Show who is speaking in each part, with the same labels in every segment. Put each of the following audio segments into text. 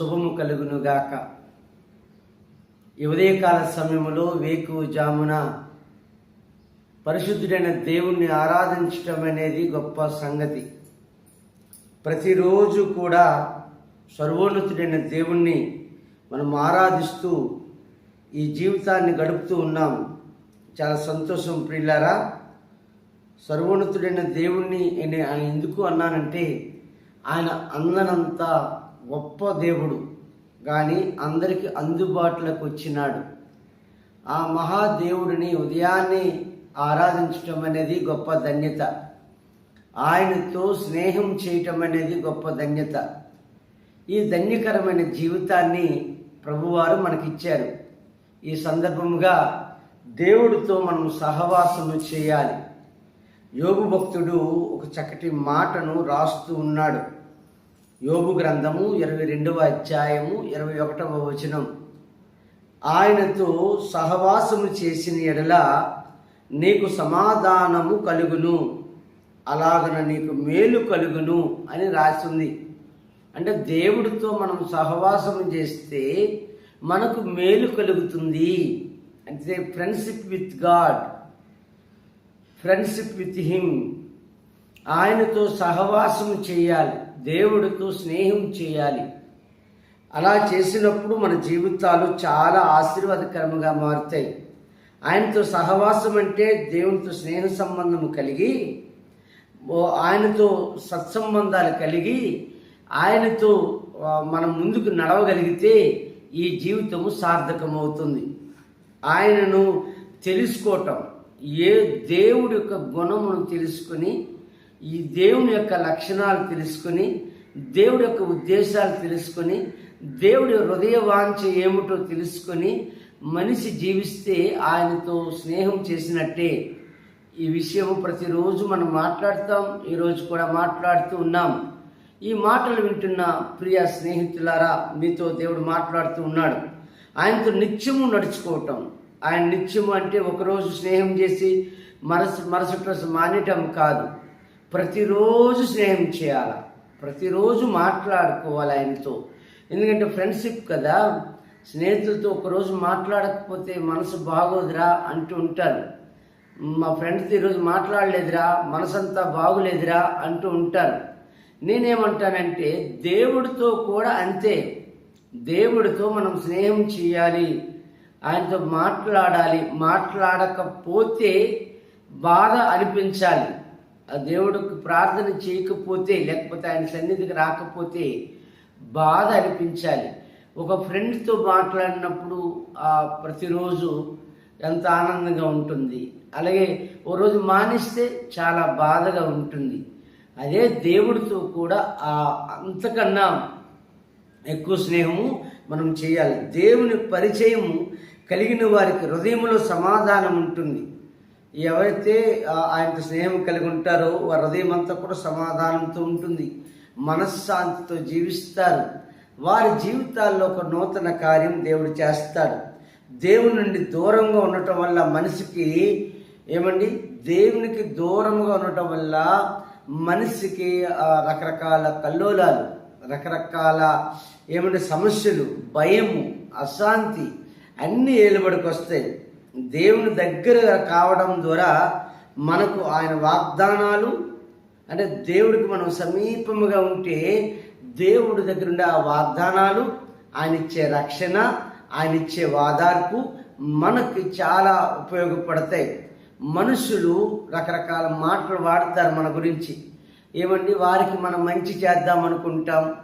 Speaker 1: శుభము కలుగునుగాక. ఈ ఉదయకాల సమయంలో వేకు జామున పరిశుద్ధుడైన దేవుణ్ణి ఆరాధించటం అనేది గొప్ప సంగతి. ప్రతిరోజు కూడా సర్వోన్నతుడైన దేవుణ్ణి మనం ఆరాధిస్తూ ఈ జీవితాన్ని గడుపుతూ ఉన్నాం. చాలా సంతోషం ప్రియులారా సర్వోన్నతుడైన దేవుణ్ణి ఆయన ఎందుకు అన్నానంటే ఆయన అందనంతా గొప్ప దేవుడు. కానీ అందరికీ అందుబాటులోకి వచ్చినాడు. ఆ మహాదేవుడిని ఉదయాన్నే ఆరాధించటం అనేది గొప్ప ధన్యత. ఆయనతో స్నేహం చేయటం అనేది గొప్ప ధన్యత. ఈ ధన్యకరమైన జీవితాన్ని ప్రభువారు మనకిచ్చారు. ఈ సందర్భముగా దేవుడితో మనం సహవాసము చేయాలి. యోగు భక్తుడు ఒక చక్కటి మాటను రాస్తూ ఉన్నాడు. యోగు గ్రంథము ఇరవై రెండవ అధ్యాయము ఇరవై ఒకటవ వచనం. ఆయనతో సహవాసము చేసిన ఎడల నీకు సమాధానము కలుగును అలాగన నీకు మేలు కలుగును అని రాసింది. అంటే దేవుడితో మనం సహవాసం చేస్తే మనకు మేలు కలుగుతుంది. అంటే friendship with God friendship with him ఆయనతో సహవాసం చేయాలి. దేవుడితో స్నేహం చేయాలి. అలా చేసినప్పుడు మన జీవితాలు చాలా ఆశీర్వాదకరంగా మారుతాయి. ఆయనతో సహవాసం అంటే దేవునితో స్నేహ సంబంధము కలిగి ఓ ఆయనతో సత్సంబంధాలు కలిగి ఆయనతో మనం ముందుకు నడవగలిగితే ఈ జీవితము సార్థకమవుతుంది. ఆయనను తెలుసుకోవటం ఏ దేవుడి యొక్క గుణమును తెలుసుకొని ఈ దేవుని యొక్క లక్షణాలు తెలుసుకొని దేవుడి యొక్క ఉద్దేశాలు తెలుసుకొని దేవుడి హృదయ వాంఛ ఏమిటో తెలుసుకొని మనిషి జీవిస్తే ఆయనతో స్నేహం చేసినట్టే. ఈ విషయం ప్రతిరోజు మనం మాట్లాడతాం ఈరోజు కూడా మాట్లాడుతూ ఉన్నాం. ఈ మాటలు వింటున్న ప్రియ స్నేహితులారా మీతో దేవుడు మాట్లాడుతూ ఉన్నాడు. ఆయనతో నిత్యము నడుచుకోవటం. ఆయన నిత్యము అంటే ఒకరోజు స్నేహం చేసి మనసు మరుసటి రోజు మానేయటం కాదు. ప్రతిరోజు స్నేహం చేయాలి. ప్రతిరోజు మాట్లాడుకోవాలి ఆయనతో. ఎందుకంటే ఫ్రెండ్షిప్ కదా. స్నేహితులతో ఒకరోజు మాట్లాడకపోతే మనసు బాగోదురా అంటూ ఉంటారు. మా ఫ్రెండ్తో ఈరోజు మాట్లాడలేదురా మనసంతా బాగులేదురా అంటూ ఉంటారు. నేనేమంటానంటే దేవుడితో కూడా అంతే. దేవుడితో మనం స్నేహం చేయాలి. ఆయనతో మాట్లాడాలి. మాట్లాడకపోతే బాధ అనిపించాలి. దేవుడికి ప్రార్థన చేయకపోతే లేకపోతే ఆయన సన్నిధికి రాకపోతే బాధ అనిపించాలి. ఒక ఫ్రెండ్తో మాట్లాడినప్పుడు ఆ ప్రతిరోజు ఎంత ఆనందంగా ఉంటుంది. అలాగే ఓ రోజు మానేస్తే చాలా బాధగా ఉంటుంది. అదే దేవుడితో కూడా ఆ అంతకన్నా ఎక్కువ స్నేహము మనం చేయాలి. దేవుని పరిచయము కలిగిన వారికి హృదయంలో సమాధానం ఉంటుంది. ఎవరైతే ఆయనతో స్నేహం కలిగి ఉంటారో వారి హృదయం అంతా కూడా సమాధానంతో ఉంటుంది. మనశ్శాంతితో జీవిస్తారు. వారి జీవితాల్లో ఒక నూతన కార్యం దేవుడు చేస్తాడు. దేవుని నుండి దూరంగా ఉండటం వల్ల మనిషికి ఏమండి? దేవునికి దూరంగా ఉండటం వల్ల మనిషికి రకరకాల కల్లోలాలు రకరకాల ఏమంటే సమస్యలు భయము అశాంతి అన్నీ ఏలుబడికి వస్తాయి దేవుని దగ్గర కావడం ద్వారా మనకు ఆయన వాగ్దానాలు అంటే దేవుడికి మనం సమీపముగా ఉంటే దేవుడి దగ్గర ఉండే ఆ వాగ్దానాలు ఆయన ఇచ్చే రక్షణ ఆయన ఇచ్చే వాదార్పు మనకి చాలా ఉపయోగపడతాయి. మనుషులు రకరకాల మాటలు వాడతారు మన గురించి. ఏమండి? వారికి మనం మంచి చేద్దాం అనుకుంటాం.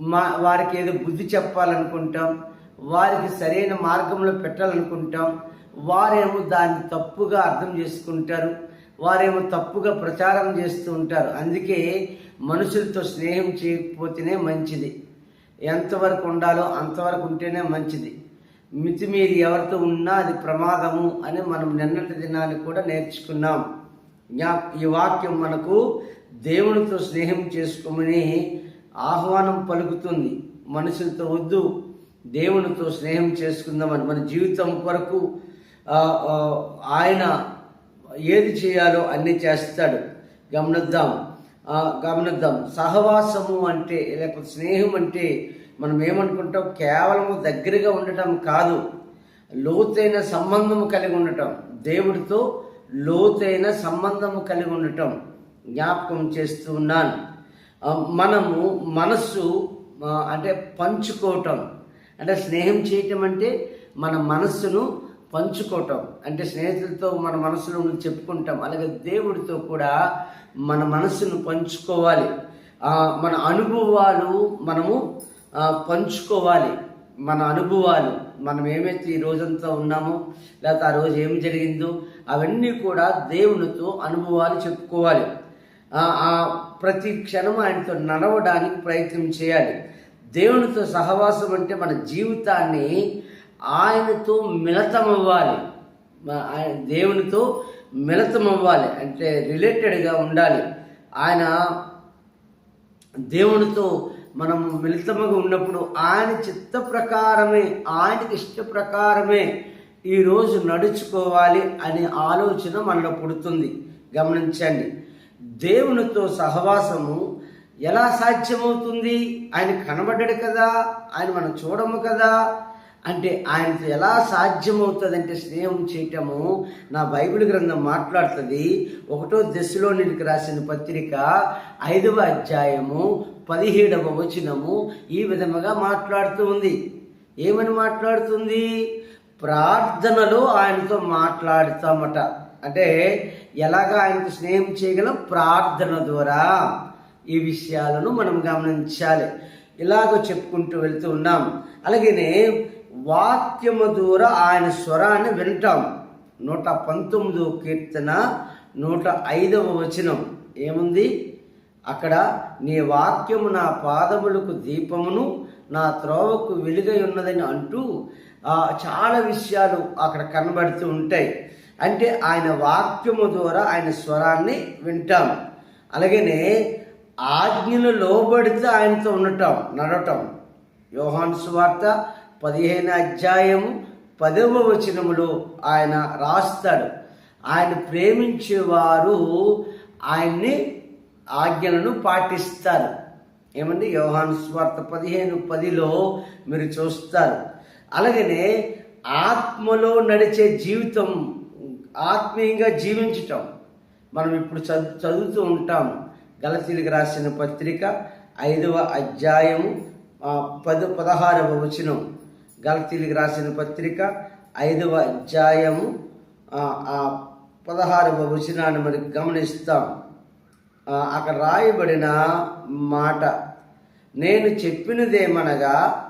Speaker 1: మా వారికి ఏదో బుద్ధి చెప్పాలనుకుంటాం. వారికి సరైన మార్గంలో పెట్టాలనుకుంటాం. వారేమో దాన్ని తప్పుగా అర్థం చేసుకుంటారు వారేమో తప్పుగా ప్రచారం చేస్తూ ఉంటారు. అందుకే మనుషులతో స్నేహం చేయకపోతేనే మంచిది. ఎంతవరకు ఉండాలో అంతవరకు ఉంటేనే మంచిది. మితిమీరి ఎవరితో ఉన్నా అది ప్రమాదము అని మనం నిన్నటి దినాన్ని కూడా నేర్చుకున్నాం. జ్ఞా- ఈ వాక్యం మనకు దేవునితో స్నేహం చేసుకోమని ఆహ్వానం పలుకుతుంది. మనుషులతో వద్దు దేవునితో స్నేహం చేసుకుందామని. మన జీవితం కొరకు ఆయన ఏది చేయాలో అన్నీ చేస్తాడు. గమనిద్దాం. గమనిద్దాం. సహవాసము అంటే లేకపోతే స్నేహం అంటే మనం ఏమనుకుంటాం? కేవలం దగ్గరగా ఉండటం కాదు. లోతైన సంబంధము కలిగి ఉండటం. దేవుడితో లోతైన సంబంధము కలిగి ఉండటం జ్ఞాపకం చేస్తూ ఉన్నాను. మనము మనస్సు అంటే పంచుకోవటం. అంటే స్నేహం చేయటం అంటే మన మనస్సును పంచుకోవటం. అంటే స్నేహితులతో మన మనసులో చెప్పుకుంటాం. అలాగే దేవుడితో కూడా మన మనసును పంచుకోవాలి. మన అనుభవాలు మనము పంచుకోవాలి. మన అనుభవాలు మనం ఏమైతే ఈ రోజంతా ఉన్నామో లేకపోతే ఆ రోజు ఏం జరిగిందో అవన్నీ కూడా దేవునితో అనుభవాలు చెప్పుకోవాలి. ఆ ప్రతి క్షణం ఆయనతో నడవడానికి ప్రయత్నం చేయాలి. దేవునితో సహవాసం అంటే మన జీవితాన్ని ఆయనతో మిళతమవ్వాలి. అవ్వాలి ఆయన దేవునితో మిళతమవ్వాలి. అంటే రిలేటెడ్గా ఉండాలి. ఆయన దేవునితో మనం మిళితముగా ఉన్నప్పుడు ఆయన చిత్త ప్రకారమే ఆయనకి ఇష్ట ప్రకారమే ఈరోజు నడుచుకోవాలి అనే ఆలోచన మనలో పుడుతుంది. గమనించండి. దేవునితో సహవాసము ఎలా సాధ్యమవుతుంది? ఆయన కనబడ్డాడు కదా? ఆయన మనం చూడము కదా? అంటే ఆయనతో ఎలా సాధ్యమవుతుంది అంటే స్నేహం చేయటము నా బైబిల్ గ్రంథం మాట్లాడుతుంది. ఒకటో దశలో నీకు రాసిన పత్రిక ఐదవ అధ్యాయము పదిహేడవ వచనము ఈ విధముగా మాట్లాడుతూ ఉంది. ఏమని మాట్లాడుతుంది? ప్రార్థనలో ఆయనతో మాట్లాడతామట. అంటే ఎలాగా ఆయనతో స్నేహం చేయగలం? ప్రార్థన ద్వారా ఈ విషయాలను మనం గమనించాలి. ఇలాగ చెప్పుకుంటూ వెళ్తూ ఉన్నాం. అలాగనే వాక్యము ద్వారా ఆయన స్వరాన్ని వింటాం. నూట పంతొమ్మిదో కీర్తన నూట ఐదవ వచనం. ఏముంది? అక్కడ నీ వాక్యము నా పాదములకు దీపమును నా త్రోవకు వెలుగై ఉన్నదని అంటూ చాలా విషయాలు అక్కడ కనబడుతూ ఉంటాయి. అంటే ఆయన వాక్యము ద్వారా ఆయన స్వరాన్ని వింటాం. అలాగనే ఆజ్ఞలు లోబడితే ఆయనతో ఉండటం నడటం యోహాను సువార్త పదిహేను అధ్యాయము పదవ వచనములో ఆయన రాస్తాడు. ఆయన ప్రేమించేవారు ఆయన్ని ఆజ్ఞలను పాటిస్తారు. ఏమండి? యోహాను స్వార్థ పదిహేను పదిలో మీరు చూస్తారు. అలాగనే ఆత్మలో నడిచే జీవితం ఆత్మీయంగా జీవించటం. మనం ఇప్పుడు చదువు చదువుతూ ఉంటాం. గలతీలకు రాసిన పత్రిక ఐదవ అధ్యాయము పద పది పదహారవ వచనం. గలతీలకు రాసిన పత్రిక ఐదవ అధ్యాయము ఆ, పదహారవ వచనాన్ని మనకి గమనిస్తాం. అక్కడ రాయబడిన మాట నేను చెప్పినదేమనగా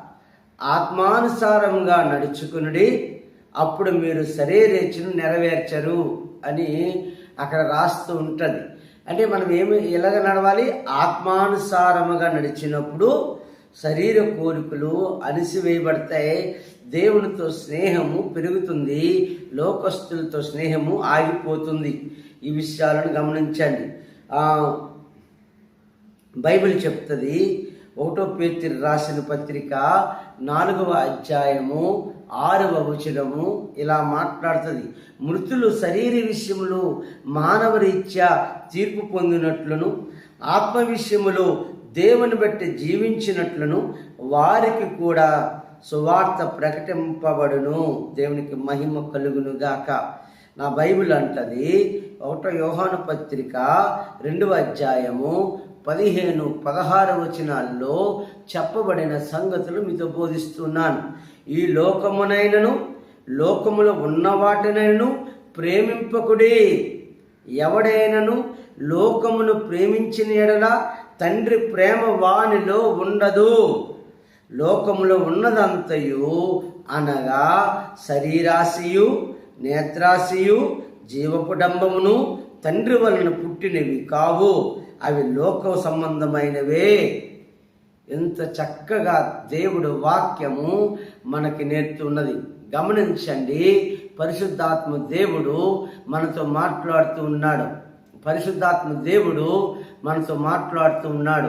Speaker 1: ఆత్మానుసారంగా నడుచుకునుడి అప్పుడు మీరు శరీరేచ్ఛను నెరవేర్చరు అని అక్కడ రాస్తూ ఉంటుంది. అంటే మనం ఏమి ఎలాగ నడవాలి? ఆత్మానుసారముగా నడిచినప్పుడు శరీర కోరికలు అణిసివేయబడతాయి దేవునితో స్నేహము పెరుగుతుంది. లోకస్తులతో స్నేహము ఆగిపోతుంది. ఈ విషయాలను గమనించండి. బైబిల్ చెప్తుంది ఒకటో పేతిరి రాసిన పత్రిక నాలుగవ అధ్యాయము ఆరవ వచనము ఇలా మాట్లాడుతుంది. మృతులు శరీర విషయంలో మానవ రీత్యా తీర్పు పొందినట్లును ఆత్మ విషయములో దేవుని బట్టి జీవించినట్లును వారికి కూడా సువార్త ప్రకటింపబడును. దేవునికి మహిమ కలుగును గాక. నా బైబిల్ అంటది ఒకటో యోహాను పత్రిక రెండవ అధ్యాయము పదిహేను పదహారు వచనాల్లో చెప్పబడిన సంగతులు మీతో బోధిస్తున్నాను. ఈ లోకమునైనను లోకములో ఉన్న వాటినైనను ప్రేమింపకుడి ఎవడైనను లోకమును ప్రేమించిన ఎడలా తండ్రి ప్రేమ వానిలో ఉండదు. లోకములో ఉన్నదంతయు అనగా శరీరాశియు నేత్రాశియు జీవపుడంబమును తండ్రి వలన పుట్టినవి కావు. అవి లోక సంబంధమైనవే. ఎంత చక్కగా దేవుడు వాక్యము మనకి నేర్చున్నది గమనించండి పరిశుద్ధాత్మ దేవుడు మనతో మాట్లాడుతూ ఉన్నాడు. పరిశుద్ధాత్మ దేవుడు మనతో మాట్లాడుతూ ఉన్నాడు.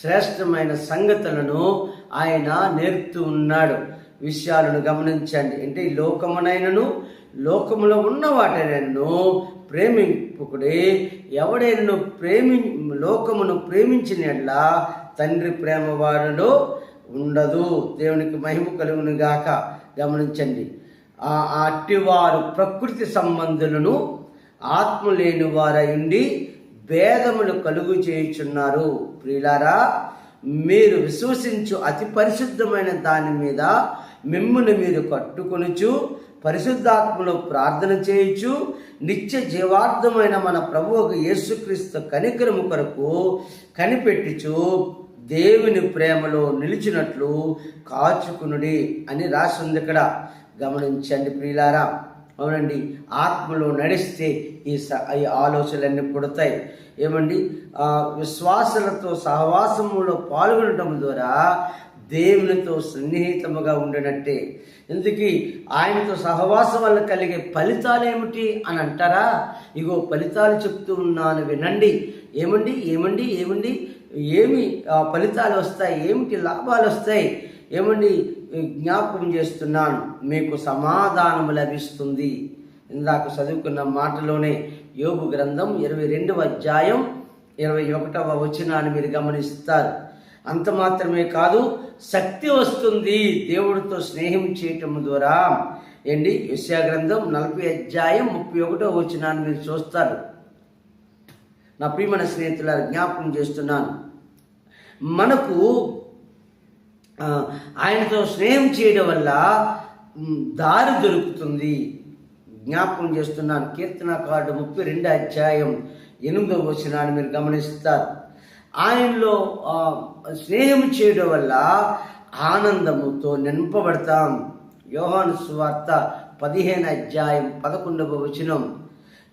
Speaker 1: శ్రేష్టమైన సంగతులను ఆయన నేర్పుతూ ఉన్నాడు. విషయాలను గమనించండి. అంటే ఈ లోకమునైనను లోకములో ఉన్న వాటినను ప్రేమింపుకుడే ఎవడైనను ప్రేమి లోకమును ప్రేమించిన తండ్రి ప్రేమ వారిలో ఉండదు. దేవునికి మహిమ కలుగును గాక గమనించండి. ఆ అట్టివారు ప్రకృతి సంబంధులను ఆత్మ లేని వారై ఉండి భేదములు కలుగు చేయుచున్నారు. ప్రియులారా మీరు విశ్వసించు అతి పరిశుద్ధమైన దాని మీద మిమ్మును మీరు కట్టుకొనుచు పరిశుద్ధాత్మలో ప్రార్థన చేయుచు నిత్య జీవార్థమైన మన ప్రభు యేసుక్రీస్తు కనికరము కొరకు కనిపెట్టుచు దేవుని ప్రేమలో నిలిచినట్లు కాచుకునుడి అని రాసి ఉంది ఇక్కడ. గమనించండి ప్రియులారా. అవునండి. ఆత్మలో నడిస్తే ఈ ఈ ఆలోచనలన్నీ పుడతాయి. ఏమండి? ఆ, విశ్వాసులతో సహవాసములో పాల్గొనడం ద్వారా దేవునితో సన్నిహితముగా ఉండినట్టే. ఎందుకు? ఆయనతో సహవాసం వల్ల కలిగే ఫలితాలు ఏమిటి అని అంటారా? ఇగో ఫలితాలు చెప్తూ ఉన్నాను వినండి. ఏమండి? ఏమండి? ఏమండి? ఏమి ఫలితాలు వస్తాయి? ఏమిటి లాభాలు వస్తాయి? ఏమండి? జ్ఞాపకం చేస్తున్నాను. మీకు సమాధానం లభిస్తుంది. ఇందాక చదువుకున్న మాటలోనే యోగు గ్రంథం ఇరవై రెండవ అధ్యాయం ఇరవై ఒకటవ వచనాన్ని మీరు గమనిస్తారు. అంత మాత్రమే కాదు శక్తి వస్తుంది దేవుడితో స్నేహం చేయటం ద్వారా. ఏంటి? యశ్యా గ్రంథం నలభై అధ్యాయం ముప్పై ఒకటో వచనాన్ని మీరు చూస్తారు. నా ప్రియమైన స్నేహితుల జ్ఞాపకం చేస్తున్నాను. మనకు ఆయనతో స్నేహం చేయడం వల్ల దారి దొరుకుతుంది. జ్ఞాపకం చేస్తున్నాను కీర్తనకారుడు ముప్పై రెండు అధ్యాయం ఎనిమిదవ వచనాన్ని మీరు గమనిస్తారు. ఆయనలో స్నేహం చేయడం వల్ల ఆనందముతో నింపబడతాం. యోహాను సువార్త పదిహేను అధ్యాయం పదకొండవ వచనం.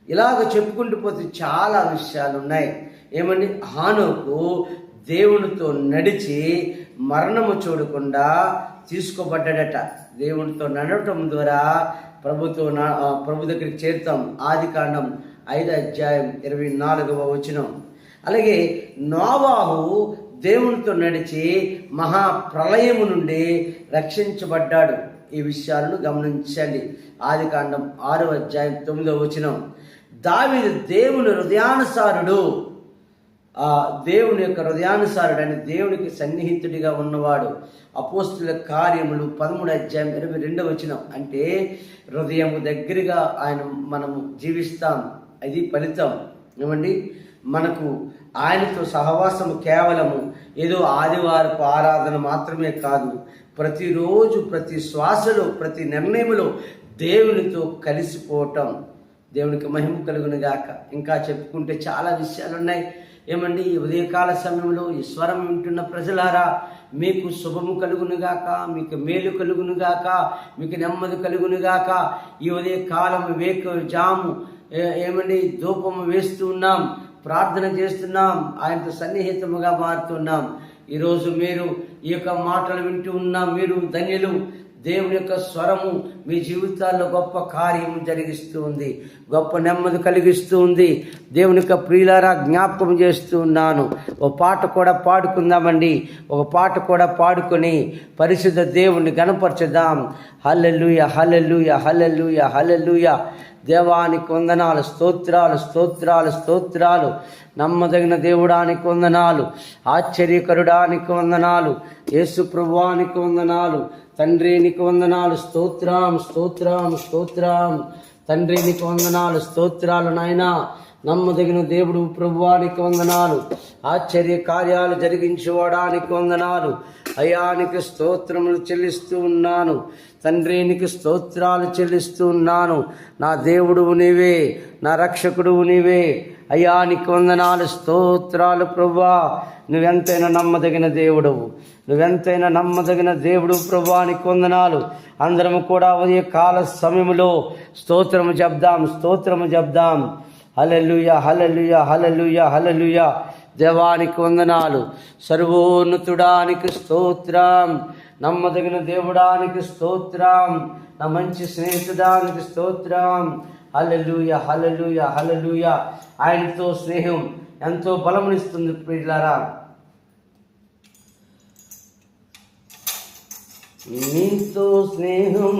Speaker 1: ఇలాగ చెప్పుకుంటూ పోతే చాలా విషయాలు ఉన్నాయి ఏమండి? హానుకు దేవునితో నడిచి మరణము చూడకుండా తీసుకోబడ్డాడట. దేవునితో నడవటం ద్వారా ప్రభుతో ప్రభు దగ్గరికి చేరుతాం. ఆది కాండం ఐదు అధ్యాయం ఇరవై నాలుగవ వచనం. అలాగే నోవాహు దేవునితో నడిచి మహా ప్రళయము నుండి రక్షించబడ్డాడు. ఈ విషయాలను గమనించండి. ఆది కాండం ఆరో అధ్యాయం తొమ్మిదవ వచనం. దావిని దేవుని హృదయానుసారుడు ఆ దేవుని యొక్క హృదయానుసారుడని అని దేవునికి సన్నిహితుడిగా ఉన్నవాడు. అపోస్తుల కార్యములు పదమూడు అధ్యాయం ఇరవై రెండవ వచనం. అంటే హృదయము దగ్గరగా ఆయన మనము జీవిస్తాం. అది ఫలితం. ఏమండి? మనకు ఆయనతో సహవాసం కేవలము ఏదో ఆదివారపు ఆరాధన మాత్రమే కాదు. ప్రతిరోజు ప్రతి శ్వాసలో ప్రతి నిర్ణయములో దేవునితో కలిసిపోవటం. దేవునికి మహిమ కలుగును గాక ఇంకా చెప్పుకుంటే చాలా విషయాలు ఉన్నాయి ఏమండి ఈ ఉదయకాల సమయంలో ఈ స్వరం వింటున్న ప్రజలారా మీకు శుభము కలుగును గాక మీకు మేలు కలుగును గాక మీకు నెమ్మది కలుగును గాక ఈ ఉదయ కాలం వేక జాము ఏమండి ధూపము వేస్తూ ఉన్నాం ప్రార్థన చేస్తున్నాం ఆయనతో సన్నిహితముగా మారుతున్నాం. ఈరోజు మీరు ఈ యొక్క మాటలు వింటూ ఉన్నాం మీరు ధన్యులు. దేవుని యొక్క స్వరము మీ జీవితాల్లో గొప్ప కార్యము జరిగిస్తూ ఉంది. గొప్ప నెమ్మది కలిగిస్తూ ఉంది. దేవుని యొక్క ప్రియులారా జ్ఞాపకం చేస్తూ ఉన్నాను. ఒక పాట కూడా పాడుకుందామండి. ఒక పాట కూడా పాడుకొని పరిశుద్ధ దేవుణ్ణి గణపరచుదాం. Hallelujah hallelujah hallelujah hallelujah. దేవానికి వందనాలు స్తోత్రాలు స్తోత్రాలు స్తోత్రాలు. నమ్మదగిన దేవుడానికి వందనాలు. ఆశ్చర్యకరుడానికి వందనాలు. యేసు ప్రభువానికి వందనాలు. తండ్రినికి వందనాలు. స్తోత్రం స్తోత్రం స్తోత్రం. తండ్రినికి వందనాలు. స్తోత్రాలు నాయనా. నమ్మదగిన దేవుడు ప్రభువానికి వందనాలు. ఆశ్చర్య కార్యాలు జరిగించుకోవడానికి వందనాలు. అయానికి స్తోత్రములు చెల్లిస్తూ ఉన్నాను. తండ్రినికి స్తోత్రాలు చెల్లిస్తూ ఉన్నాను. నా దేవుడు నీవే నా రక్షకుడు నీవే. అయానికి వందనాలు. స్తోత్రాలు ప్రభువా. నువ్వెంతైనా నమ్మదగిన దేవుడవు. నువ్వెంతైనా నమ్మదగిన దేవుడు ప్రభువానికి వందనాలు. అందరము కూడా ఉదయ కాల సమయంలో స్తోత్రము చెప్దాం స్తోత్రము చెప్దాం. హలలుయ హలలుయ హలలుయ హలలుయ దేవానికి వందనాలు. సర్వోన్నతుడానికి స్తోత్రం. నమ్మదగిన దేవుడానికి స్తోత్రం. నా మంచి స్నేహితుడానికి స్తోత్రం. హలలుయ హలలుయ హలలుయ ఆయనతో స్నేహం ఎంతో బలమునిస్తుంది ప్రియులారా. నీతో స్నేహం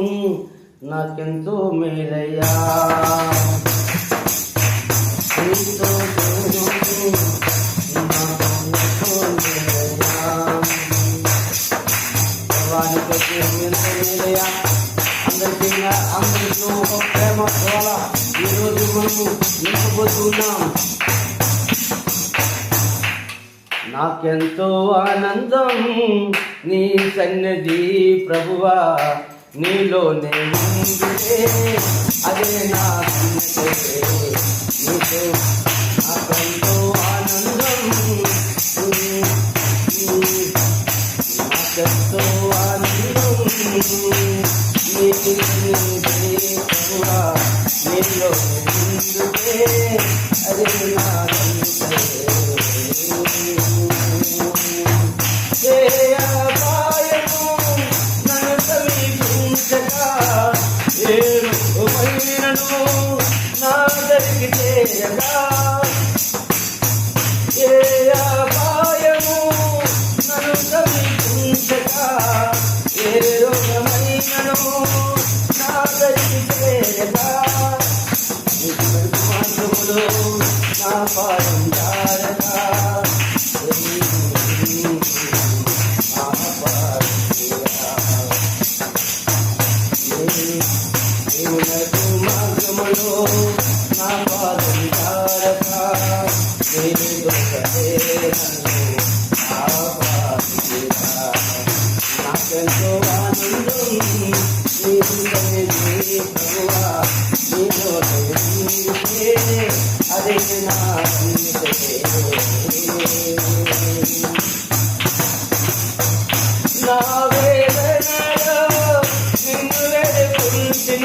Speaker 1: నాకెంతో మేలయ్యా నీతో స్నేహం నాకెంతో మేలయ్యా అందరికీ ఎంతో మేలయ్యా అందరికీ అందరిలో ఒక ప్రేమ ద్వారా ఈరోజు మనము నింపబోతున్నాం నాకెంతో ఆనందం. నీ సన్నిధి ప్రభువా నీలోనే ఉందిలే అదే నా నాకెంతో ఆనందం. నాకెంతో ఆనందం. నీ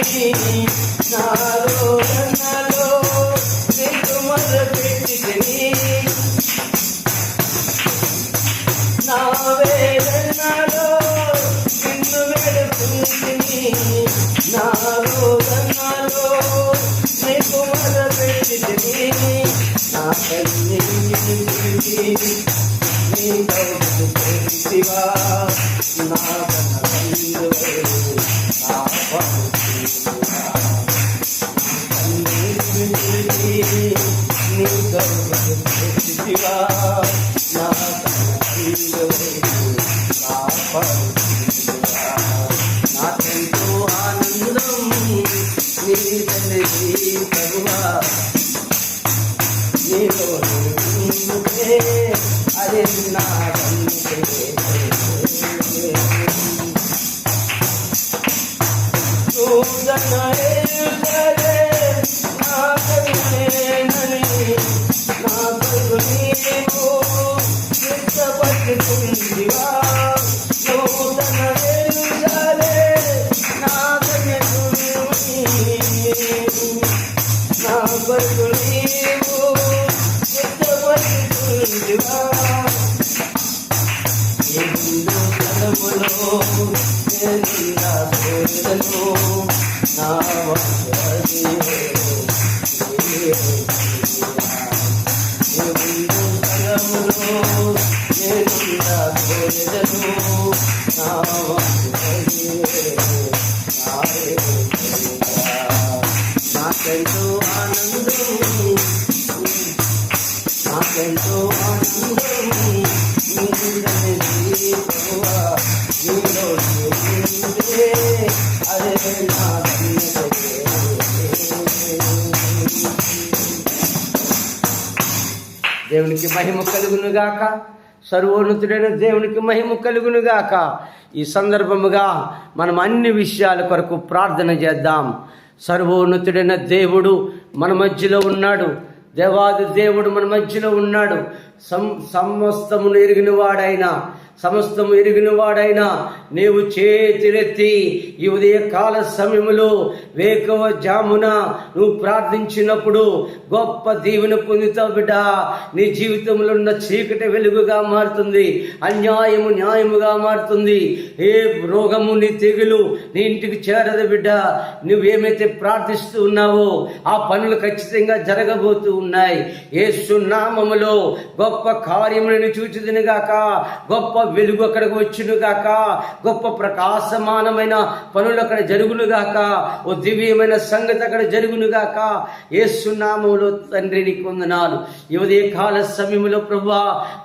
Speaker 1: వేడుకుంటుని నా రోదనలో నిన్ను మొదలుపెట్టుకుని నా. వేదనలో నిన్ను వేడుకుంటుని నా. రోదనలో నీకు మొదలుపెట్టుకుని నా. కన్నీ నీ కౌలు శివా నా సన్నిధి కలములో నేనున్నా నా దేవునికి మహిమ కలుగును గాక సర్వోన్నతుడైన దేవునికి మహిమ కలుగునుగాక. ఈ సందర్భముగా మనం అన్ని విషయాల కొరకు ప్రార్థన చేద్దాం. సర్వోన్నతుడైన దేవుడు మన మధ్యలో ఉన్నాడు. దేవాది దేవుడు మన మధ్యలో ఉన్నాడు. సం సమస్తమును ఎరిగిన వాడైనా సమస్తము ఎరిగిన వాడైనా నీవు చేతిరెత్తి ఈ ఉదయ కాల సమయములో వేకవ జామున నువ్వు ప్రార్థించినప్పుడు గొప్ప దీవెన పొందుతావు బిడ్డ. నీ జీవితంలో ఉన్న చీకటి వెలుగుగా మారుతుంది. అన్యాయము న్యాయముగా మారుతుంది. ఏ రోగము నీ తెగులు నీ ఇంటికి చేరదు బిడ్డ. నువ్వేమైతే ప్రార్థిస్తూ ఉన్నావో ఆ పనులు ఖచ్చితంగా జరగబోతూ ఉన్నాయి. యేసు నామములో గొప్ప కార్యములను చూచిదిని గాక. గొప్ప వెలుగు అక్కడికి వచ్చునుగాక గొప్ప ప్రకాశమానమైన పనులు అక్కడ జరుగును గాక ఓ దివ్యమైన సంగతి అక్కడ జరుగునుగాక. ఏసునామంలో తండ్రిని నామములో తండ్రి నీకు వందనాలు. ఈ కాల సమయంలో ప్రభు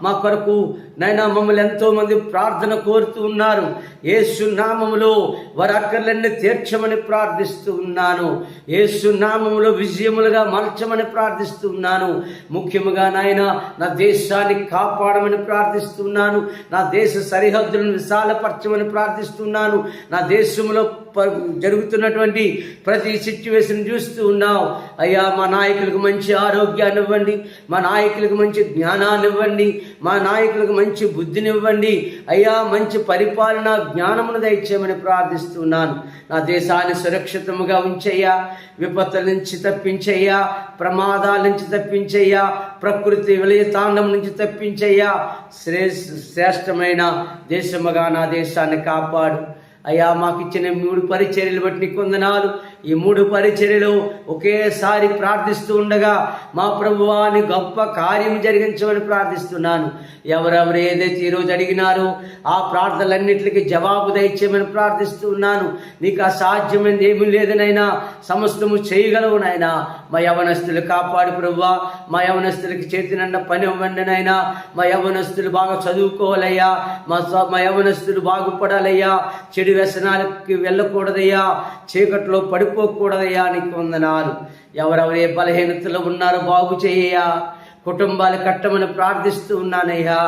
Speaker 1: మా కొరకు నైనా మమ్మల్ని ఎంతో మంది ప్రార్థన కోరుతూ ఉన్నారు. యేసు నామములో వారి అక్కర్లన్నీ తీర్చమని ప్రార్థిస్తూ ఉన్నాను. ఏసునామములో విజయములుగా మలచమని ప్రార్థిస్తూ ఉన్నాను. ముఖ్యముగా నాయన నా దేశాన్ని కాపాడమని ప్రార్థిస్తున్నాను నా దేశ సరిహద్దులను విశాలపరచమని ప్రార్థిస్తున్నాను నా దేశంలో జరుగుతున్నటువంటి ప్రతి సిచ్యువేషన్ చూస్తూ ఉన్నావు. అయ్యా మా నాయకులకు మంచి ఆరోగ్యాన్ని ఇవ్వండి. మా నాయకులకు మంచి జ్ఞానాన్ని ఇవ్వండి. మా నాయకులకు మంచి బుద్ధినివ్వండి అయ్యా మంచి పరిపాలన జ్ఞానమును దయచేయమని ప్రార్థిస్తున్నాను నా దేశాన్ని సురక్షితముగా ఉంచయ్యా. విపత్తుల నుంచి తప్పించయ్యా. ప్రమాదాల నుంచి తప్పించయ్యా. ప్రకృతి విలయతాండం నుంచి తప్పించయ్యా. శ్రేష్ శ్రేష్టమైన దేశముగా నా దేశాన్ని కాపాడు. అయ్యా మాకు ఇచ్చిన మూడు పరిచర్యలు బట్టి నీకు వందనాలు. ఈ మూడు పరిచర్యలు ఒకేసారి ప్రార్థిస్తూ ఉండగా మా ప్రభువాని గొప్ప కార్యం జరిగించమని ప్రార్థిస్తున్నాను. ఎవరెవరు ఏదైతే ఈరోజు అడిగినారో ఆ ప్రార్థనలన్నింటికి జవాబు దయచేయమని ప్రార్థిస్తున్నాను నీకు అసాధ్యమైనది ఏమీ లేదనైనా సమస్తము చేయగలవు నాయనా. మా యవనస్తులు కాపాడు ప్రభువా. మా యవనస్తులకి చేతినన్న పని ఇవ్వండినైనా మా యవనస్తులు బాగా చదువుకోవాలయ్యా. మా మా యవనస్తులు బాగుపడాలయ్యా. చెడు వ్యసనాలకి వెళ్ళకూడదయ్యా. చీకట్లో పడిపోకూడదయ్యా నీకు వందనాలు. ఎవరెవరు ఏ బలహీనతలో ఉన్నారో బాగు చేయ్యా కుటుంబాలు కట్టమని ప్రార్థిస్తూ ఉన్నానయ్యా.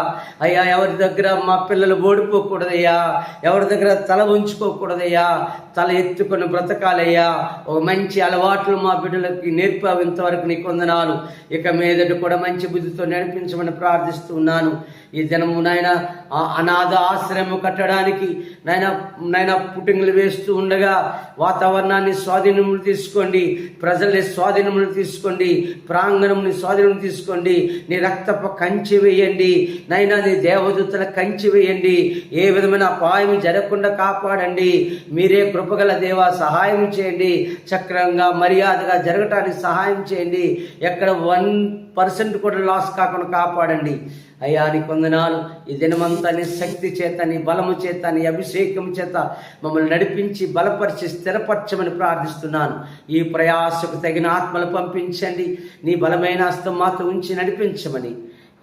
Speaker 1: అయ్యా ఎవరి దగ్గర మా పిల్లలు ఓడిపోకూడదయ్యా. ఎవరి దగ్గర తల ఉంచుకోకూడదయ్యా తల ఎత్తుకొని బ్రతకాలయ్యా. ఒక మంచి అలవాట్లు మా బిడ్డలకి నేర్పావు ఇంతవరకు నీకు వందనాలు. ఇక మీదటి కూడా మంచి బుద్ధితో నడిపించమని ప్రార్థిస్తూ ఉన్నాను. ఈ దినము నాయన ఆ అనాథ ఆశ్రయం కట్టడానికి నాయన నాయన పుట్టింగులు వేస్తూ ఉండగా వాతావరణాన్ని స్వాధీనములు తీసుకోండి ప్రజల్ని స్వాధీనములు తీసుకోండి ప్రాంగణంని స్వాధీనం తీసుకోండి నీ రక్తపు కంచి వేయండి నైనా నీ దేవదూతల కంచి వేయండి ఏ విధమైన అపాయం జరగకుండా కాపాడండి మీరే కృపగల దేవ సహాయం చేయండి చక్రంగా మర్యాదగా జరగటానికి సహాయం చేయండి ఎక్కడ వన్ పర్సెంట్ కూడా లాస్ కాకుండా కాపాడండి. అయ్యా నీ కొందనాలు ఈ దినమంతా నీ శక్తి చేత నీ బలము చేత నీ అభిషేకం చేత మమ్మల్ని నడిపించి బలపరిచి స్థిరపరచమని ప్రార్థిస్తున్నాను. ఈ ప్రయాసకు తగిన ఆత్మలు పంపించండి. నీ బలమైన హస్తం మాతో ఉంచి నడిపించమని.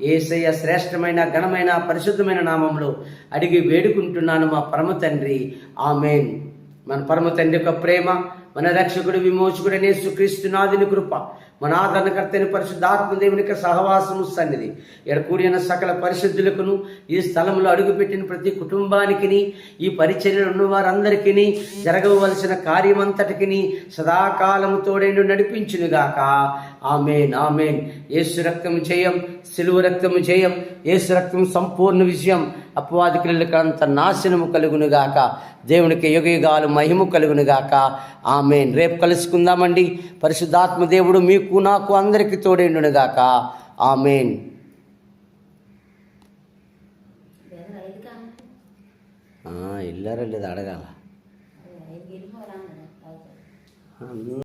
Speaker 1: ఏసయ్య శ్రేష్టమైన ఘనమైన పరిశుద్ధమైన నామంలో అడిగి వేడుకుంటున్నాను మా పరమ తండ్రి. ఆమెన్. మన పరమ తండ్రి యొక్క ప్రేమ మన రక్షకుడు విమోచకుడు అనే సుక్రీస్తునాథుని కృప మన ఆదరణకర్తని పరిశుద్ధాత్మదేవుని యొక్క సహవాసము సన్నిధి. ఇక్కడ కూడిన సకల పరిశుద్ధులకును ఈ స్థలంలో అడుగుపెట్టిన ప్రతి కుటుంబానికి ఈ పరిచర్యలు ఉన్న వారందరికీ జరగవలసిన కార్యమంతటికి సదాకాలము తోడేండు నడిపించునుగాక. Amen amen. యేసు రక్తము చేయం సిలువ రక్తము చేయం ఏసు రక్తం సంపూర్ణ విజయం. అపవాది క్రియలకు అంత నాశనము కలుగునుగాక. దేవునికి యుగయుగాలు మహిమ కలుగునుగాక. ఆమెన్. రేపు కలుసుకుందామండి. పరిశుద్ధాత్మ దేవుడు మీకు నాకు అందరికి తోడేండునుగాక. ఆమెన్. వెళ్ళారా లేదా అడగాల.